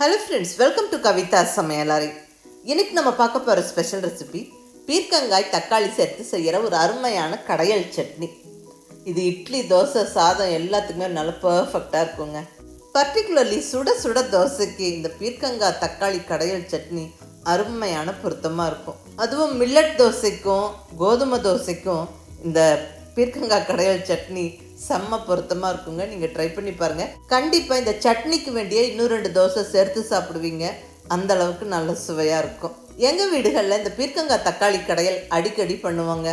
Hello friends welcome to Kavitha சமையலறை இன்னைக்கு நம்ம பார்க்க போகிற ஸ்பெஷல் ரெசிபி பீர்க்கங்காய் தக்காளி சேர்த்து செய்கிற ஒரு அருமையான கடையல் சட்னி. இது இட்லி தோசை சாதம் எல்லாத்துக்குமே நல்லா பர்ஃபெக்டாக இருக்குங்க. பர்டிகுலர்லி சுட சுட தோசைக்கு இந்த பீர்க்கங்காய் தக்காளி கடையல் சட்னி அருமையான பொருத்தமாக இருக்கும். அதுவும் மில்லட் தோசைக்கும் கோதுமை தோசைக்கும் இந்த பீர்க்கங்காய் கடையல் சட்னி செம்ம பொருத்தமாக இருக்குங்க. நீங்கள் ட்ரை பண்ணி பாருங்கள் கண்டிப்பாக இந்த சட்னிக்கு வேண்டிய இன்னும் ரெண்டு தோசை சேர்த்து சாப்பிடுவீங்க. அந்த அளவுக்கு நல்ல சுவையாக இருக்கும். எங்கள் வீடுகளில் இந்த பீர்க்கங்காய் தக்காளி கடையல் அடிக்கடி பண்ணுவாங்க.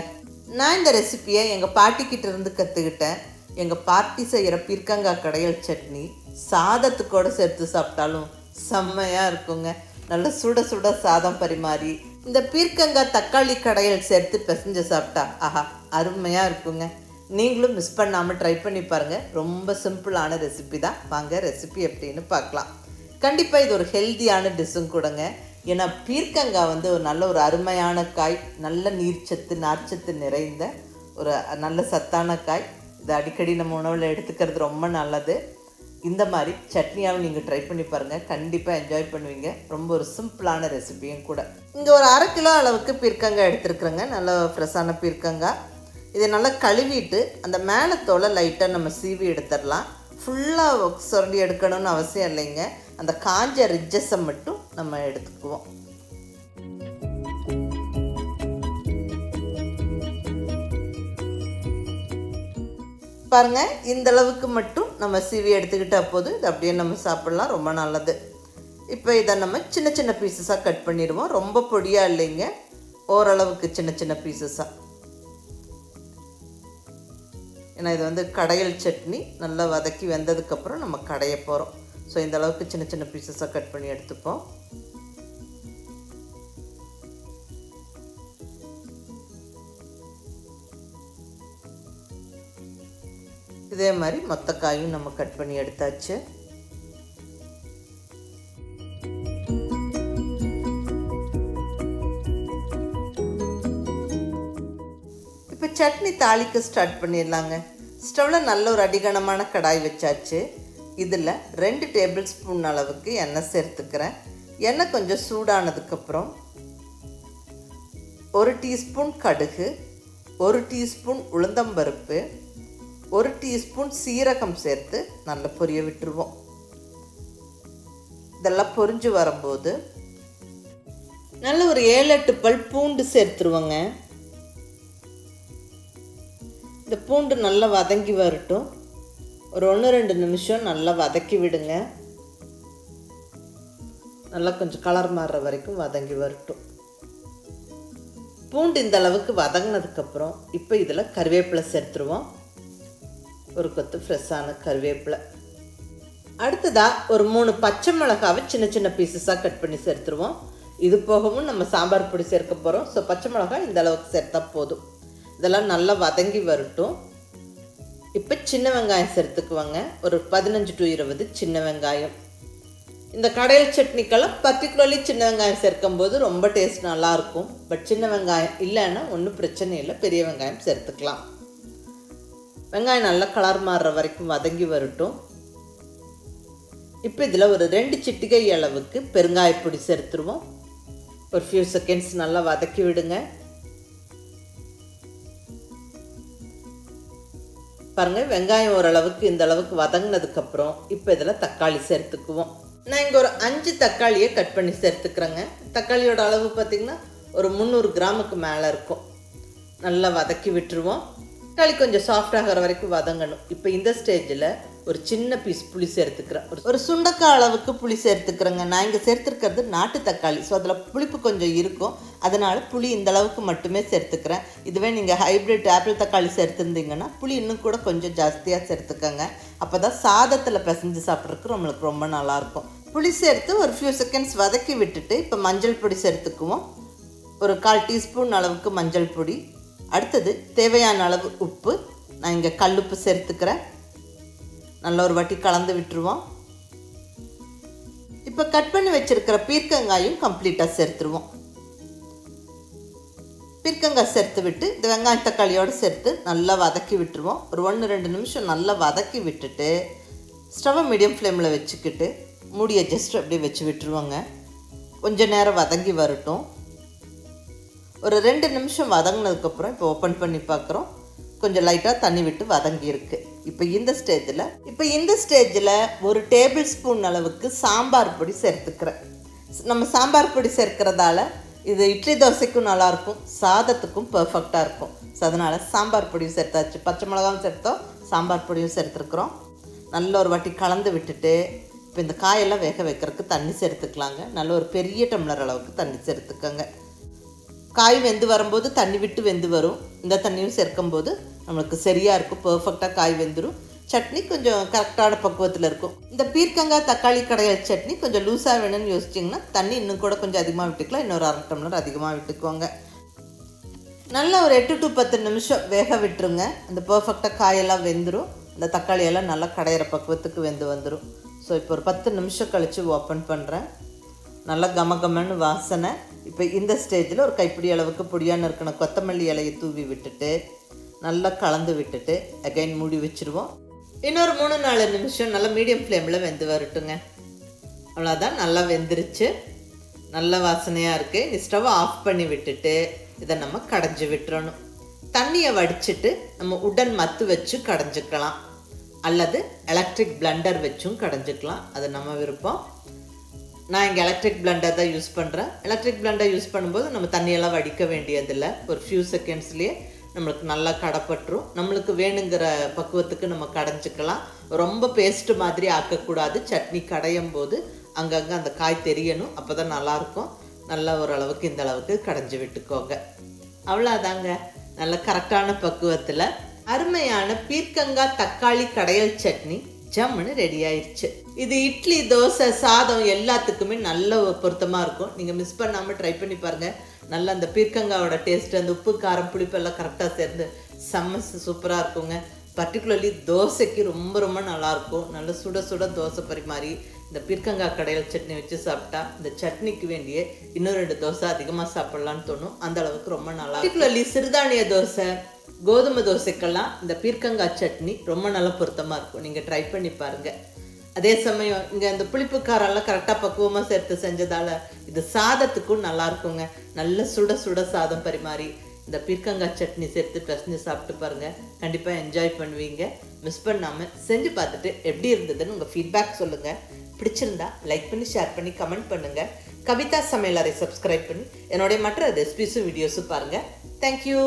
நான் இந்த ரெசிப்பியை எங்கள் பாட்டிக்கிட்ட இருந்து கற்றுக்கிட்டேன் எங்கள் பாட்டி செய்கிற பீர்க்கங்காய் கடையல் சட்னி சாதத்துக்கூட சேர்த்து சாப்பிட்டாலும் செம்மையாக இருக்குங்க. நல்ல சுட சுட சாதம் பரிமாறி இந்த பீர்க்கங்காய் தக்காளி கடையல் சேர்த்து பிசைஞ்சு சாப்பிட்டா ஆஹா அருமையாக இருக்குங்க. நீங்களும் மிஸ் பண்ணாமல் ட்ரை பண்ணி பாருங்கள் ரொம்ப சிம்பிளான ரெசிபி தான். வாங்க ரெசிபி எப்படின்னு பார்க்கலாம். கண்டிப்பாக இது ஒரு ஹெல்த்தியான டிஷ்ஷும் கூடங்க. ஏன்னா பீர்க்கங்காய் வந்து ஒரு நல்ல ஒரு அருமையான காய் நல்ல நீர்ச்சத்து நார்ச்சத்து நிறைந்த ஒரு நல்ல சத்தான காய். இது அடிக்கடி நம்ம உணவில் எடுத்துக்கிறது ரொம்ப நல்லது. இந்த மாதிரி சட்னியாகவும் நீங்கள் ட்ரை பண்ணி பாருங்கள் கண்டிப்பாக என்ஜாய் பண்ணுவீங்க. ரொம்ப ஒரு சிம்பிளான ரெசிபியும் கூட. இங்கே ஒரு அரை கிலோ அளவுக்கு பீர்க்கங்காய் எடுத்துருக்குறேங்க. நல்ல ஃப்ரெஷ்ஷான பீர்க்கங்காய். இதை நல்லா கழுவிட்டு அந்த மேலே தோலை லைட்டாக நம்ம சீவி எடுத்துடலாம். ஃபுல்லாக சுரண்டி எடுக்கணும்னு அவசியம் இல்லைங்க. அந்த காஞ்ச ரிஜஸை மட்டும் நம்ம எடுத்துக்குவோம். பாருங்க இந்த அளவுக்கு மட்டும் நம்ம சீவி எடுத்துக்கிட்டால் போதும். இது அப்படியே நம்ம சாப்பிட்லாம். ரொம்ப நல்லது. இப்போ இதை நம்ம சின்ன சின்ன பீசஸாக கட் பண்ணிடுவோம். ரொம்ப பொடியாக இல்லைங்க. ஓரளவுக்கு சின்ன சின்ன பீசஸாக ஏன்னா இது வந்து கடையல் சட்னி நல்லா வதக்கி வெந்ததுக்கப்புறம் நம்ம கடைய போகிறோம் ஸோ இந்த அளவுக்கு சின்ன சின்ன பீசஸாக கட் பண்ணி எடுத்துப்போம். இதே மாதிரி மொத்த காயும் நம்ம கட் பண்ணி எடுத்தாச்சு. சட்னி தாளிக்க ஸ்டார்ட் பண்ணிடலாங்க. ஸ்டவ்வில் நல்ல ஒரு அடிகனமான கடாய் வச்சாச்சு. இதில் ரெண்டு டேபிள் ஸ்பூன் அளவுக்கு எண்ணெய் சேர்த்துக்கிறேன். எண்ணெய் கொஞ்சம் சூடானதுக்கப்புறம் ஒரு டீஸ்பூன் கடுகு ஒரு டீஸ்பூன் உளுந்தம்பருப்பு ஒரு டீஸ்பூன் சீரகம் சேர்த்து நல்லா பொரிய விட்டுருவோம். இதெல்லாம் பொரிஞ்சு வரும்போது நல்ல ஒரு ஏழு எட்டு பல் பூண்டு சேர்த்துருவோங்க. இந்த பூண்டு நல்லா வதங்கி வரட்டும். ஒரு ஒன்று ரெண்டு நிமிஷம் நல்லா வதக்கி விடுங்க. நல்லா கொஞ்சம் கலர் மாறுற வரைக்கும் வதங்கி வரட்டும். பூண்டு இந்த அளவுக்கு வதங்கினதுக்கப்புறம் இப்போ இதில் கருவேப்பிலை சேர்த்துருவோம். ஒரு கொத்து ஃப்ரெஷ்ஷான கருவேப்பிலை. அடுத்ததாக ஒரு மூணு பச்சை மிளகாவை சின்ன சின்ன பீசஸாக கட் பண்ணி சேர்த்துருவோம். இது போகவும் நம்ம சாம்பார் பொடி சேர்க்க போகிறோம் ஸோ பச்சை மிளகாய் இந்த அளவுக்கு சேர்த்தா போதும். இதெல்லாம் நல்லா வதங்கி வரட்டும். இப்போ சின்ன வெங்காயம் சேர்த்துக்குவாங்க ஒரு பதினஞ்சு டு இருபது சின்ன வெங்காயம். இந்த கடையல் சட்னிக்கெல்லாம் பர்டிகுலர்லி சின்ன வெங்காயம் சேர்க்கும் போது ரொம்ப டேஸ்ட் நல்லாயிருக்கும். பட் சின்ன வெங்காயம் இல்லைன்னா ஒன்றும் பிரச்சனை இல்லை. பெரிய வெங்காயம் சேர்த்துக்கலாம். வெங்காயம் நல்லா கலர் மாறுற வரைக்கும் வதங்கி வரட்டும். இப்போ இதில் ஒரு ரெண்டு சிட்டிகை அளவுக்கு பெருங்காயப்பொடி சேர்த்துருவோம். ஒரு ஃபியூ செகண்ட்ஸ் நல்லா வதக்கி விடுங்க. பாருங்கள் வெங்காயம் ஓரளவுக்கு இந்த அளவுக்கு வதங்கினதுக்கப்புறம் இப்போ இதில் தக்காளி சேர்த்துக்குவோம். நான் இங்கே ஒரு அஞ்சு தக்காளியை கட் பண்ணி சேர்த்துக்கிறேங்க. தக்காளியோட அளவு பார்த்திங்கன்னா ஒரு முந்நூறு கிராமுக்கு மேலே இருக்கும். நல்லா வதக்கி விட்டுருவோம். தக்காளி கொஞ்சம் சாஃப்டாகிற வரைக்கும் வதங்கணும். இப்போ இந்த ஸ்டேஜில் ஒரு சின்ன பீஸ் புளி சேர்த்துக்கிறேன். ஒரு ஒரு சுண்டக்காய் அளவுக்கு புளி சேர்த்துக்கிறேங்க. நான் இங்கே சேர்த்துருக்கிறது நாட்டு தக்காளி. ஸோ அதில் புளிப்பு கொஞ்சம் இருக்கும். அதனால் புளி இந்த அளவுக்கு மட்டுமே சேர்த்துக்கிறேன். இதுவே நீங்கள் ஹைப்ரிட் ஆப்பிள் தக்காளி சேர்த்துருந்தீங்கன்னா புளி இன்னும் கூட கொஞ்சம் ஜாஸ்தியாக சேர்த்துக்கோங்க. அப்போ தான் சாதத்தில் பிசைஞ்சு சாப்பிட்றதுக்கு நம்மளுக்கு ரொம்ப நல்லாயிருக்கும். புளி சேர்த்து ஒரு ஃபியூ செகண்ட்ஸ் வதக்கி விட்டுட்டு இப்போ மஞ்சள் பொடி சேர்த்துக்குவோம். ஒரு கால் டீஸ்பூன் அளவுக்கு மஞ்சள் பொடி. அடுத்தது தேவையான அளவு உப்பு. நான் இங்கே கல்லுப்பு சேர்த்துக்கிறேன். நல்ல ஒரு வாட்டி கலந்து விட்டுருவோம். இப்போ கட் பண்ணி வச்சுருக்கிற பீர்க்கங்காயும் கம்ப்ளீட்டாக சேர்த்துருவோம். பீர்க்கங்காய் சேர்த்து விட்டு இந்த வெங்காயம் தக்காளியோடு சேர்த்து நல்லா வதக்கி விட்டுருவோம். ஒரு ஒன்று ரெண்டு நிமிஷம் நல்லா வதக்கி விட்டுட்டு ஸ்டவ்வை மீடியம் ஃப்ளேமில் வச்சுக்கிட்டு மூடியை ஜஸ்ட் அப்படியே வச்சு விட்டுருவோங்க. கொஞ்ச நேரம் வதங்கி வரட்டும். ஒரு ரெண்டு நிமிஷம் வதங்கினதுக்கப்புறம் இப்போ ஓப்பன் பண்ணி பார்க்குறோம். கொஞ்சம் லைட்டாக தண்ணி விட்டு வதங்கியிருக்கு. இப்போ இந்த ஸ்டேஜில் இப்போ இந்த ஸ்டேஜில் ஒரு டேபிள் ஸ்பூன் அளவுக்கு சாம்பார் பொடி சேர்த்துக்கிறேன். நம்ம சாம்பார் பொடி சேர்க்கிறதால இது இட்லி தோசைக்கும் நல்லாயிருக்கும் சாதத்துக்கும் பர்ஃபெக்டாக இருக்கும். ஸோ அதனால் சாம்பார் பொடியும் சேர்த்தாச்சு. பச்சை மிளகாவும் சேர்த்தோம் சாம்பார் பொடியும் சேர்த்துருக்குறோம். நல்ல ஒரு வாட்டி கலந்து விட்டுட்டு இப்போ இந்த காயெல்லாம் வேக வைக்கிறதுக்கு தண்ணி சேர்த்துக்கலாங்க. நல்ல ஒரு பெரிய டம்ளர் அளவுக்கு தண்ணி சேர்த்துக்கோங்க. காய் வெந்து வரும்போது தண்ணி விட்டு வெந்து வரும். இந்த தண்ணியும் சேர்க்கும்போது நம்மளுக்கு சரியாக இருக்கும் பர்ஃபெக்டாக காய் வெந்துடும் சட்னி கொஞ்சம் கரெக்டான பக்குவத்தில் இருக்கும். இந்த பீர்க்கங்காய் தக்காளி கடையல் சட்னி கொஞ்சம் லூஸாக வேணும்னு யோசிச்சிங்கன்னா தண்ணி இன்னும் கூட கொஞ்சம் அதிகமாக விட்டுக்கலாம். இன்னொரு அரை டம்ளர் அதிகமாக விட்டுக்கோங்க. நல்லா ஒரு எட்டு டு பத்து நிமிஷம் வேக விட்டுருங்க. அந்த பர்ஃபெக்டாக காயெல்லாம் வெந்துடும் இந்த தக்காளியெல்லாம் நல்லா கடையிற பக்குவத்துக்கு வெந்து வந்துடும் ஸோ இப்போ ஒரு பத்து நிமிஷம் கழித்து ஓப்பன் பண்ணுறேன் நல்லா கம கமன்னு வாசனை. இப்போ இந்த ஸ்டேஜில் ஒரு கைப்பிடி அளவுக்கு பொடியான இருக்கிற கொத்தமல்லி இலையை தூவி விட்டுட்டு நல்லா கலந்து விட்டுட்டு அகைன் மூடி வச்சுருவோம். இன்னொரு மூணு நாலு நிமிஷம் நல்லா மீடியம் ஃப்ளேமில் வெந்து வரட்டுங்க. அவ்வளோதான் நல்லா வெந்துருச்சு. நல்ல வாசனையாக இருக்குது நீ ஸ்டவ் ஆஃப் பண்ணி விட்டுட்டு இதை நம்ம கடைஞ்சி விட்டுறணும். தண்ணியை வடிச்சிட்டு நம்ம உடன் மத்து வச்சு கடைஞ்சிக்கலாம். அல்லது எலக்ட்ரிக் பிளண்டர் வச்சும் கடைஞ்சிக்கலாம். அது நம்ம விருப்பம். நான் இங்கே எலக்ட்ரிக் பிளண்டர் தான் யூஸ் பண்ணுறேன் எலக்ட்ரிக் பிளண்டர் யூஸ் பண்ணும்போது நம்ம தண்ணியெல்லாம் வடிக்க வேண்டியதில்லை. ஒரு ஃபியூ செகண்ட்ஸ்லேயே நம்மளுக்கு நல்லா கடைப்பற்றும் நம்மளுக்கு வேணுங்கிற பக்குவத்துக்கு நம்ம கடைஞ்சிக்கலாம். ரொம்ப பேஸ்ட் மாதிரி ஆக்கக்கூடாது. சட்னி கடையும் போது அங்கங்கே அந்த காய் தெரியணும். அப்போ தான் நல்லாயிருக்கும் நல்லா ஓரளவுக்கு இந்த அளவுக்கு கடைஞ்சி விட்டுக்கோங்க. அவ்வளோதாங்க நல்ல கரெக்டான பக்குவத்தில். அருமையான பீர்க்கங்காய் தக்காளி கடையல் சட்னி ஜம்முன்னு ரெடி ஆயிடுச்சு இது இட்லி தோசை சாதம் எல்லாத்துக்குமே நல்ல பொருத்தமாக இருக்கும். நீங்கள் மிஸ் பண்ணாமல் ட்ரை பண்ணி பாருங்கள் நல்லா அந்த பீர்க்கங்காவோட டேஸ்ட்டு அந்த உப்பு காரம் புளிப்பெல்லாம் கரெக்டாக சேர்ந்து செம்ம சூப்பராக இருக்குங்க. பர்டிகுலர்லி தோசைக்கு ரொம்ப ரொம்ப நல்லாயிருக்கும் நல்ல சுட சுட தோசை பரிமாறி இந்த பீர்க்கங்காய் கடையில் சட்னி வச்சு சாப்பிட்டா இந்த சட்னிக்கு வேண்டிய இன்னும் ரெண்டு தோசை அதிகமாக சாப்பிட்லான்னு தோணும். அந்த அளவுக்கு ரொம்ப நல்லா பர்டிகுலர்லி சிறுதானிய தோசை கோதுமை தோசைக்கெல்லாம் இந்த பீர்க்கங்காய் சட்னி ரொம்ப நல்ல பொருத்தமாக இருக்கும். நீங்கள் ட்ரை பண்ணி பாருங்கள் அதே சமயம் இங்கே இந்த புளிப்புக்காரெல்லாம் கரெக்டாக பக்குவமாக சேர்த்து செஞ்சதால் இது சாதத்துக்கும் நல்லா இருக்குங்க நல்ல சுட சுட சாதம் பரிமாறி இந்த பீர்க்கங்காய் சட்னி சேர்த்து பிரசஞ்சு சாப்பிட்டு பாருங்கள் கண்டிப்பாக என்ஜாய் பண்ணுவீங்க. மிஸ் பண்ணாமல் செஞ்சு பார்த்துட்டு எப்படி இருந்ததுன்னு உங்கள் ஃபீட்பேக் சொல்லுங்கள் பிடிச்சிருந்தா லைக் பண்ணி ஷேர் பண்ணி கமெண்ட் பண்ணுங்கள் கவிதா சமையலரை சப்ஸ்கிரைப் பண்ணி என்னுடைய மற்ற ரெசிபிஸும் வீடியோஸும் பாருங்கள் தேங்க்யூ